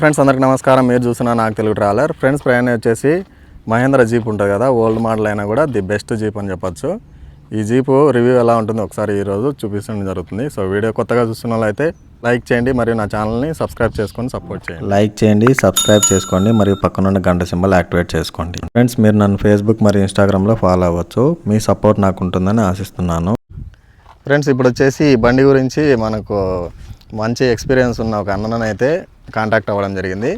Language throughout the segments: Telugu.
ఫ్రెండ్స్ అందరికి నమస్కారం. మీరు చూస్తున్న నాకు తెలుగు ట్రావెలర్ ఫ్రెండ్స్ ప్రయాణం వచ్చేసి మహేంద్ర జీప్ ఉంటుంది కదా ఓల్డ్ మోడల్ అయినా కూడా ది బెస్ట్ జీప్ అని చెప్పొచ్చు. ఈ జీపు రివ్యూ ఎలా ఉంటుందో ఒకసారి ఈరోజు చూపించడం జరుగుతుంది. సో వీడియో కొత్తగా చూస్తున్న వాళ్ళైతే లైక్ చేయండి మరియు నా ఛానల్ని సబ్స్క్రైబ్ చేసుకొని సపోర్ట్ చేయండి. లైక్ చేయండి సబ్స్క్రైబ్ చేసుకోండి మరియు పక్కనున్న గంట సింబల్ యాక్టివేట్ చేసుకోండి. ఫ్రెండ్స్ మీరు నన్ను ఫేస్బుక్ మరియు ఇన్స్టాగ్రామ్లో ఫాలో అవ్వచ్చు. మీ సపోర్ట్ నాకు ఉంటుందని ఆశిస్తున్నాను. ఫ్రెండ్స్ ఇప్పుడు వచ్చేసి ఈ బండి గురించి మనకు మంచి ఎక్స్పీరియన్స్ ఉన్న ఒక అన్నను అయితే కాంటాక్ట్ అవ్వడం జరిగింది.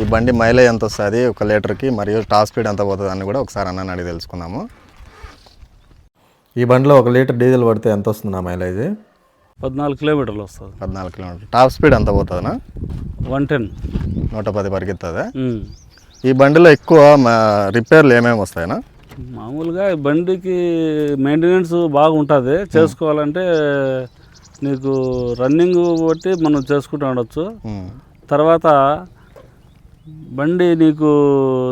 ఈ బండి మైలేజ్ ఎంత వస్తుంది ఒక లీటర్కి మరియు టాప్ స్పీడ్ ఎంత పోతుంది అని కూడా ఒకసారి అన్నని అడిగి తెలుసుకుందాము. ఈ బండిలో ఒక లీటర్ డీజిల్ పడితే ఎంత వస్తుంది నా మైలేజ్? పద్నాలుగు కిలోమీటర్లు వస్తుంది. పద్నాలుగు కిలోమీటర్. టాప్ స్పీడ్ ఎంత పోతుందనా వన్ టెన్. నూట పది పరిగెత్తుందా? ఈ బండిలో ఎక్కువ రిపేర్లు ఏమేమి వస్తాయనా మామూలుగా ఈ బండికి మెయింటెనెన్స్ బాగుంటుంది. చేసుకోవాలంటే నీకు రన్నింగ్ బట్టి మనం చేసుకుంటూ ఉండొచ్చు. తర్వాత బండి నీకు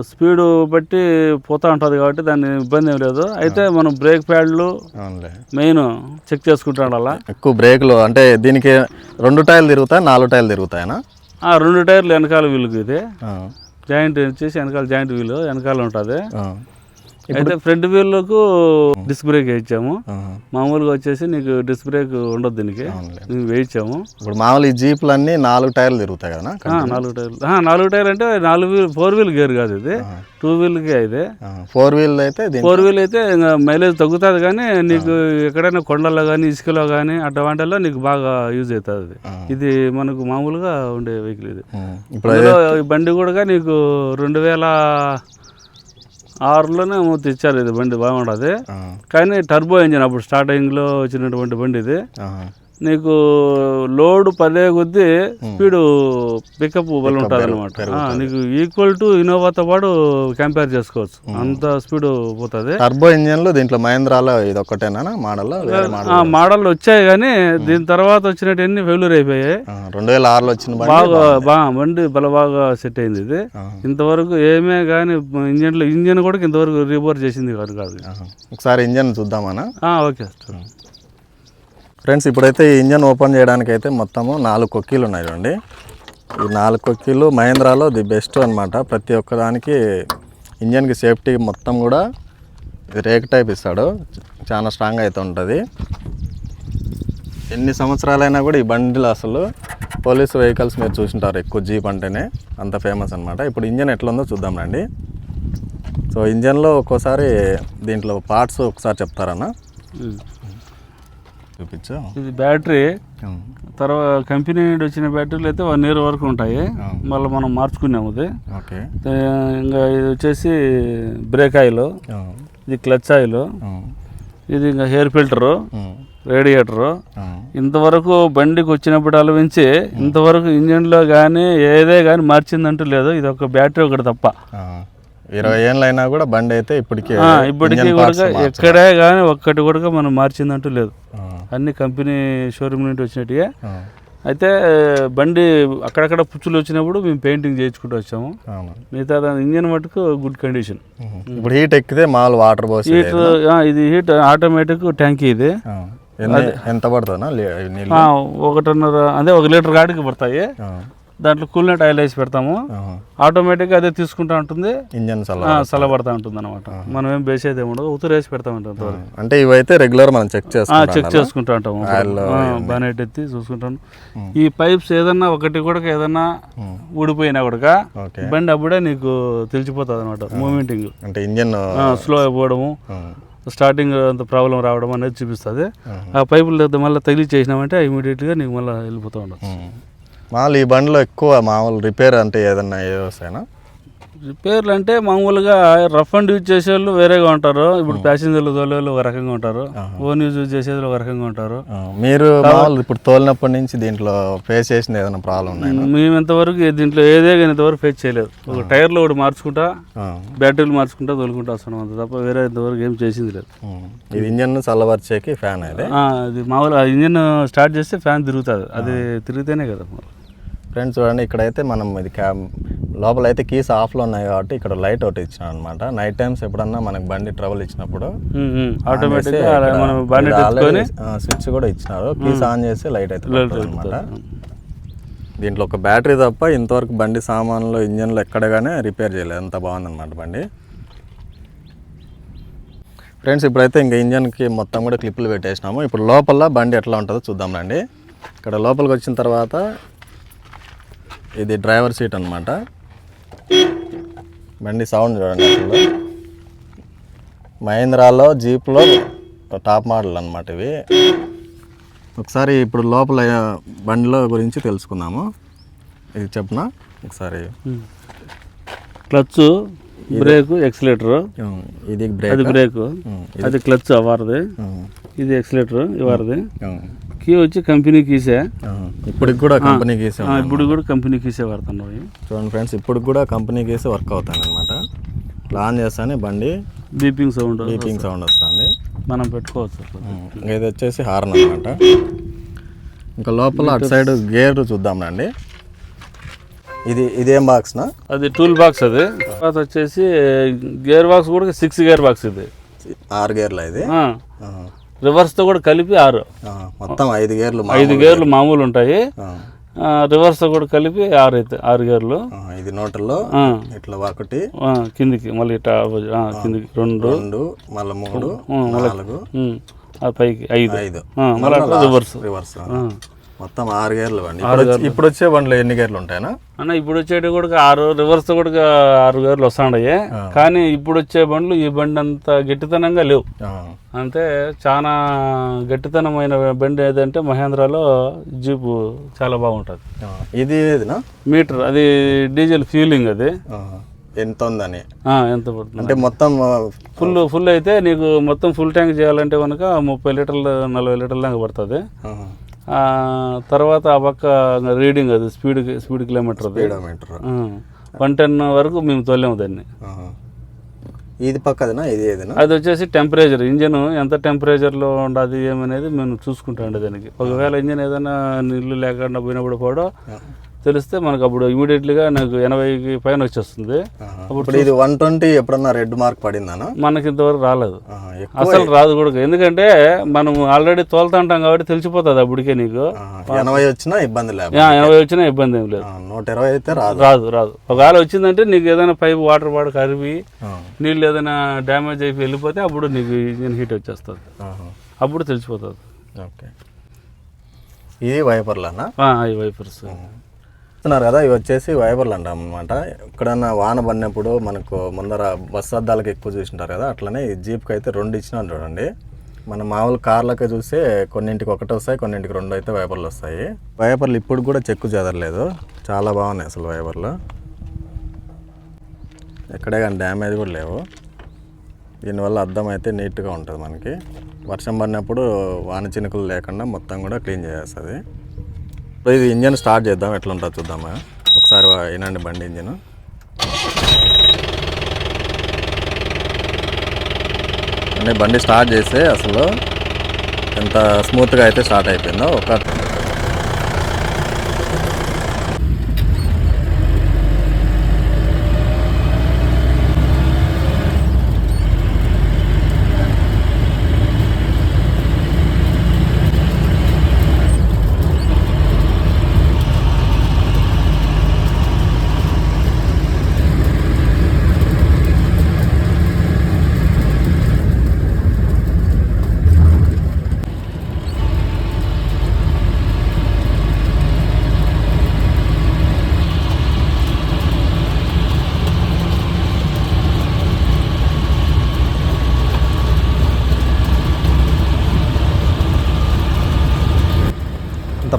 స్పీడ్ బట్టి పోతూ ఉంటుంది కాబట్టి దాని ఇబ్బంది ఏం లేదు. అయితే మనం బ్రేక్ ప్యాడ్లు మెయిన్ చెక్ చేసుకుంటూ ఉండాలా ఎక్కువ బ్రేకులు అంటే దీనికి రెండు టైర్లు తిరుగుతాయి నాలుగు టైర్లు తిరుగుతాయనా? ఆ, రెండు టైర్లు వెనకాల వీలుకి ఇది. జాయింట్ వచ్చేసి వెనకాల జాయింట్ వీలు వెనకాల ఉంటుంది. అయితే ఫ్రంట్ వీల్లకు డిస్క్ బ్రేక్ వేయించాము. మామూలుగా వచ్చేసి నీకు డిస్క్ బ్రేక్ ఉండదు దీనికి. వేయించాము. ఇప్పుడు మామూలు ఈ జీపులు అన్ని నాలుగు టైర్లు తిరుగుతాయి కదా నాలుగు టైర్లు. నాలుగు టైర్లు అంటే నాలుగు వీల్ ఫోర్ వీల్ గేర్ కాదు ఇది. టూ వీల్కే ఇది ఫోర్ వీల్ అయితే ఫోర్ వీల్ అయితే మైలేజ్ తగ్గుతుంది కానీ నీకు ఎక్కడైనా కొండల్లో కానీ ఇసుకలో కానీ అటువంటి నీకు బాగా యూజ్ అవుతుంది. ఇది మనకు మామూలుగా ఉండే వెహికల్ ఇది. ఇప్పుడు బండి కూడా నీకు రెండు వేల ఆరులోనే తెచ్చారు ఇది బండి బాగుంటుంది ఆ, కానీ టర్బో ఇంజిన్ అప్పుడు స్టార్టింగ్లో వచ్చినటువంటి బండి ఇది. నీకు లోడ్ పదే కొద్దీ స్పీడ్ పికప్ బలం ఉంటుంది అనమాట నీకు ఈక్వల్ టు ఇన్నోవాతో పాటు కంపేర్ చేసుకోవచ్చు. అంత స్పీడ్ పోతుంది. టర్బో ఇంజన్లు దీంట్లో మహేంద్రాలో ఇది ఒక్కటేనా మోడల్ మోడల్ ఆ మోడల్ వచ్చాయి కానీ దీని తర్వాత వచ్చినట్టు ఫెయిల్యూర్ అయిపోయాయి? రెండు వేల ఆరులో వచ్చిన బాగా బాగా బండి బల బాగా సెట్ అయింది ఇది. ఇంతవరకు ఏమే కానీ ఇంజన్లో ఇంజన్ కూడా ఇంతవరకు రిపోర్ట్ చేసింది కాదు కాదు. ఒకసారి ఇంజన్ చూద్దామన్నా ఆ, ఓకే. సార్ ఫ్రెండ్స్ ఇప్పుడైతే ఈ ఇంజన్ ఓపెన్ చేయడానికి అయితే మొత్తము నాలుగు కొక్కీలు ఉన్నాయి చూడండి. ఈ నాలుగు కొక్కీలు మహేంద్రాలో ది బెస్ట్ అనమాట ప్రతి ఒక్కదానికి ఇంజన్కి సేఫ్టీ మొత్తం కూడా రేక్ టైప్ ఇస్తాడు. చాలా స్ట్రాంగ్ అయితే ఉంటుంది. ఎన్ని సంవత్సరాలైనా కూడా ఈ బండిలో అసలు పోలీస్ వెహికల్స్ మీరు చూసింటారు ఎక్కువ జీప్ అంటేనే అంత ఫేమస్ అనమాట ఇప్పుడు ఇంజన్ ఎట్లా ఉందో చూద్దాం రండి. సో ఇంజన్లో ఒక్కోసారి దీంట్లో పార్ట్స్ ఒకసారి చెప్తారన్నా. చూపించు. ఇది బ్యాటరీ. తర్వాత కంపెనీ నుండి వచ్చిన బ్యాటరీలు అయితే వన్ ఇయర్ వరకు ఉంటాయి. మళ్ళీ మనం మార్చుకున్నాము ఇది ఓకే. ఇంకా ఇది వచ్చేసి బ్రేక్ ఆయిల్. ఇది క్లచ్ ఆయిల్. ఇది ఇంకా హెయిర్ ఫిల్టరు. రేడియేటరు. ఇంతవరకు బండికి వచ్చినప్పుడు అలవించి ఇంతవరకు ఇంజన్లో కానీ ఏదే కానీ మార్చిందంటూ లేదు. ఇది ఒక బ్యాటరీ ఒకటి తప్ప. ఇరవై ఏళ్ళు అయినా కూడా బండి అయితే ఇప్పటికీ ఇప్పటికీ కూడా ఎక్కడే కానీ ఒక్కటి కూడా మనం మార్చిందంటూ లేదు. అన్ని కంపెనీ షోరూమ్ నుండి వచ్చినట్టుగా. అయితే బండి అక్కడక్కడ పుచ్చులు వచ్చినప్పుడు మేము పెయింటింగ్ చేయించుకుంటూ వచ్చాము. మిగతా దాని ఇంజన్ మటుకు గుడ్ కండిషన్. ఇప్పుడు హీట్ ఎక్కితే మామూలు వాటర్ పోసి హీట్ ఇది హీట్ ఆటోమేటిక్ ట్యాంకీ ఇది. ఎంత పడుతుందా ఒకటిన్నర అదే ఒక లీటర్ గాడికి పడతాయి. దాంట్లో కూల్నెట్ ఆయిల్ వేసి పెడతాము. ఆటోమేటిక్గా అదే తీసుకుంటా ఉంటుంది. ఇంజన్ చల్లబడతా. ఉంటుంది అనమాట మనం ఏం బేసేది ఏమి ఉండదు. ఉతురు వేసి పెడతా ఉంటాం అంటే ఇవైతే రెగ్యులర్ మనం చెక్ చేసుకుంటాం చెక్ చేసుకుంటా ఉంటాము బానెట్ ఎత్తి చూసుకుంటాను ఈ పైప్స్ ఏదన్నా ఒకటి కూడా ఏదన్నా ఊడిపోయినా కూడా ఓకే. బండి అప్పుడే నీకు తెలిసిపోతుంది అనమాట మూమెంటింగ్ అంటే ఇంజన్ స్లో అయిపోవడము. స్టార్టింగ్ అంత ప్రాబ్లం రావడం అనేది చూపిస్తుంది. ఆ పైపులు మళ్ళీ తగిలి చేసినామంటే ఇమీడియట్గా నీకు మళ్ళీ వెళ్ళిపోతూ ఉండదు మామూలు ఈ బండిలో ఎక్కువ మామూలు రిపేర్ అంటే ఏదన్నా ఏ వస్తాయనా రిపేర్లు అంటే మామూలుగా రఫ్ అండ్ యూజ్ చేసే వాళ్ళు వేరేగా ఉంటారు. ఇప్పుడు ప్యాసింజర్లు తోలే వాళ్ళు ఒక రకంగా ఉంటారు. ఓన్ యూజ్ చేసేది ఒక రకంగా ఉంటారు. మీరు మామూలు ఇప్పుడు తోలినప్పటి నుంచి దీంట్లో ఫేస్ చేసిన ఏదైనా ప్రాబ్లం ఉన్నాయా మేము ఇంతవరకు దీంట్లో ఏదే కానీ ఇంతవరకు ఫేస్ చేయలేదు. ఒక టైర్లో ఒకటి మార్చుకుంటా బ్యాటరీలు మార్చుకుంటా తోలుకుంటా వస్తున్నాం అంత తప్ప వేరే ఇంతవరకు ఏం చేసింది లేదు. ఇది ఇంజన్ చల్లబరిచేకి ఫ్యాన్ అది మామూలుగా ఇంజిన్ స్టార్ట్ చేస్తే ఫ్యాన్ తిరుగుతుంది. అది తిరిగితేనే కదా. ఫ్రెండ్స్ చూడండి ఇక్కడైతే మనం ఇది క్యాబ్ లోపల అయితే కీస్ ఆఫ్లో ఉన్నాయి కాబట్టి ఇక్కడ లైట్ ఒకటి ఇచ్చినాం అనమాట నైట్ టైమ్స్ ఎప్పుడన్నా మనకి బండి ట్రబుల్ ఇచ్చినప్పుడు స్విచ్ కూడా ఇచ్చినారు. కీస్ ఆన్ చేసి లైట్ అయితే అనమాట. దీంట్లో ఒక బ్యాటరీ తప్ప ఇంతవరకు బండి సామాన్లు ఇంజన్లు ఎక్కడగానే రిపేర్ చేయలేదు. అంత బాగుందన్నమాట బండి. ఫ్రెండ్స్ ఇప్పుడైతే ఇంకా ఇంజన్కి మొత్తం కూడా క్లిప్పులు పెట్టేసినాము. ఇప్పుడు లోపల బండి ఎట్లా ఉంటుందో చూద్దాం రండి. ఇక్కడ లోపలికి వచ్చిన తర్వాత ఇది డ్రైవర్ సీట్ అన్నమాట. బండి సౌండ్ చూడండి అసలు. మహీంద్రాలో జీప్లో టాప్ మోడల్ అన్నమాట ఇవి. ఒకసారి ఇప్పుడు లోపల బండిలో గురించి తెలుసుకుందాము. ఇది చెప్పనా? ఒకసారి. Clutch brake accelerator. ఇది అది బ్రేక్. బ్రేక్ అది క్లచ్ అవారది ఇది ఎక్సిలేటర్ ఇవారది కీ వచ్చి కంపెనీ కీసే. ఇప్పటికి కూడా కంపెనీ ఆ, ఇప్పుడు కూడా కంపెనీ కీసే వాడుతున్నావు చూడండి ఫ్రెండ్స్ ఇప్పుడు కూడా కంపెనీ గీసి వర్క్ అవుతాను అనమాట ఆన్ చేస్తానే బండి బీపింగ్ సౌండ్ బీపింగ్ సౌండ్ వస్తుంది. మనం పెట్టుకోవచ్చు. ఇది వచ్చేసి హార్న్ అనమాట ఇంకా లోపల అటు సైడ్ గేర్ చూద్దాం రండి. ఇది ఇదేం బాక్స్నా అది టూల్ బాక్స్ అది. తర్వాత వచ్చేసి గేర్ బాక్స్ కూడా సిక్స్ గేర్ బాక్స్ ఇది. ఆరు గేర్లు ఇది? ఆ, ఆహా. రివర్స్తో కూడా కలిపి ఆరు. మొత్తం ఐదు గేర్లు ఐదు గేర్లు మామూలు ఉంటాయి రివర్స్తో కూడా కలిపి ఆరు అయితే ఆరు గేర్లు. ఇది నోటల్లో ఇట్లా ఒకటి కిందికి మళ్ళీ ఇట్లా కిందికి రెండు రెండు మళ్ళీ మూడు నాలుగు పైకి ఐదు ఐదు మళ్ళీ రివర్స్ రివర్స్. మొత్తం ఆరు గేర్లు బండి. ఇప్పుడు వచ్చి- బండ్లు ఎన్ని గేర్లు ఉంటాయనా అన్న ఇప్పుడు వచ్చేటి కూడా ఆరు రివర్స్తో కూడా ఆరు గేర్లు వస్తాయి కానీ ఇప్పుడు వచ్చే బండ్లు ఈ బండి అంత గట్టితనంగా లేవు. అంటే చాలా గట్టితనమైన బండి ఏదంటే మహేంద్రలో జీపు చాలా బాగుంటుంది. ఇది ఏదినా? మీటర్ అది డీజిల్ ఫ్యూలింగ్ అది. ఎంత ఉందని ఆ, ఎంత పడుతుంది? అంటే మొత్తం ఫుల్ ఫుల్ అయితే నీకు మొత్తం ఫుల్ ట్యాంక్ చేయాలంటే కనుక ముప్పై లీటర్లు నలభై లీటర్ల దాకా పడుతుంది. తర్వాత ఆ పక్క రీడింగ్ అది speed speed kilometer one ten వరకు మేము తోలేము దాన్ని. ఇది పక్కదనా? ఇది ఏదినా? అది వచ్చేసి టెంపరేచర్. ఇంజన్ ఎంత టెంపరేచర్లో ఉండదు ఏమనేది మేము చూసుకుంటాం దానికి. ఒకవేళ ఇంజన్ ఏదైనా నీళ్ళు లేకుండా పోయినప్పుడు కూడా తెలిస్తే మనకు అప్పుడు ఇమీడియట్లీగా నాకు ఎనభైకి పైన వచ్చేస్తుంది. ఆహా. ఇప్పుడు ఇది వన్ ట్వంటీ ఎప్పుడన్నా రెడ్ మార్క్ పడిందానా? మనకి ఇంతవరకు రాలేదు. అసలు రాదు కూడా. ఎందుకంటే మనం ఆల్రెడీ తోలుతుంటాం కాబట్టి తెలిసిపోతుంది అప్పటికే నీకు. ఎనభై వచ్చినా ఇబ్బంది లేదు. ఎనభై వచ్చినా ఇబ్బంది ఏం లేదు. నూట ఇరవై అయితే రాదు. రాదు రాదు. ఒకవేళ వచ్చిందంటే నీకు ఏదైనా పైప్ వాటర్ వాడు కరివి. నీళ్ళు ఏదైనా డ్యామేజ్ అయిపోయి వెళ్ళిపోతే అప్పుడు నీకు ఇంజిన్ హీట్ వచ్చేస్తుంది. అప్పుడు తెలిసిపోతుంది. ఓకే. ఇది వైపర్లనా వైపర్స్ చూస్తున్నారు కదా ఇవి వచ్చేసి వైబర్లు అంటాం అనమాట ఎక్కడన్నా వాన పడినప్పుడు మనకు ముందర బస్సు అద్దాలకు ఎక్కువ చూసింటారు కదా అట్లనే ఈ జీప్కి అయితే రెండు ఇచ్చినా చూడండి. మన మామూలు కార్లకే చూస్తే కొన్నింటికి ఒకటి వస్తాయి కొన్నింటికి రెండు అయితే వైపర్లు వస్తాయి. వైపర్లు ఇప్పుడు కూడా చెక్కు చెదరలేదు. చాలా బాగున్నాయి అసలు వైపర్లు ఎక్కడే కానీ డ్యామేజ్ కూడా లేవు. దీనివల్ల అద్దం అయితే నీట్గా ఉంటుంది మనకి. వర్షం పడినప్పుడు వాన చినుకులు లేకుండా మొత్తం కూడా క్లీన్ చేసేస్తుంది. ఇది ఇంజన్ స్టార్ట్ చేద్దాం. ఎట్లా ఉంటుందో చూద్దామా? ఒకసారి వా- వినండి బండి ఇంజిన్. అంటే బండి స్టార్ట్ చేస్తే అసలు ఎంత స్మూత్గా అయితే స్టార్ట్ అయిపోయిందో ఒక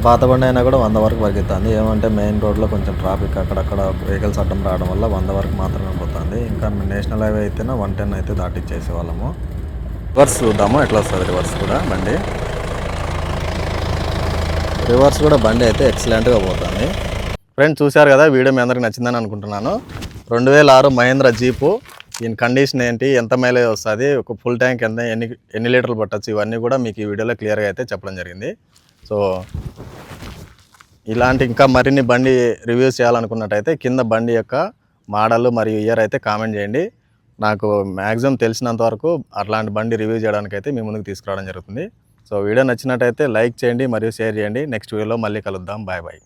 పాత బండి అయినా కూడా వంద వరకు పరిగెత్తుంది. ఏమంటే మెయిన్ రోడ్లో కొంచెం ట్రాఫిక్ అక్కడక్కడ వెహికల్స్ అడ్డం రావడం వల్ల వంద వరకు మాత్రమే పోతుంది. ఇంకా నేషనల్ హైవే అయితేనే వన్ టెన్ అయితే దాటిచ్చేసే వాళ్ళము రివర్స్ చూద్దాము. ఎట్లా వస్తుంది రివర్స్ కూడా బండి? రివర్స్ కూడా బండి అయితే ఎక్సలెంట్గా పోతుంది. ఫ్రెండ్స్ చూశారు కదా వీడియో మీ అందరికి నచ్చిందని అనుకుంటున్నాను. రెండు వేల ఆరు మహేంద్ర జీపు దీని కండిషన్ ఏంటి ఎంత మైలేజ్ వస్తుంది ఒక ఫుల్ ట్యాంక్ ఎంత ఎన్ని ఎన్ని లీటర్లు పట్టచ్చు ఇవన్నీ కూడా మీకు ఈ వీడియోలో క్లియర్గా అయితే చెప్పడం జరిగింది. సో ఇలాంటి ఇంకా మరిన్ని బండి రివ్యూస్ చేయాలనుకున్నట్టయితే కింద బండి యొక్క మోడల్ మరియు ఇయర్ అయితే కామెంట్ చేయండి. నాకు మ్యాక్సిమం తెలిసినంత వరకు అట్లాంటి బండి రివ్యూ చేయడానికి అయితే మీ ముందుకు తీసుకురావడం జరుగుతుంది. సో వీడియో నచ్చినట్టయితే లైక్ చేయండి మరియు షేర్ చేయండి. నెక్స్ట్ వీడియోలో మళ్ళీ కలుద్దాం. Bye bye.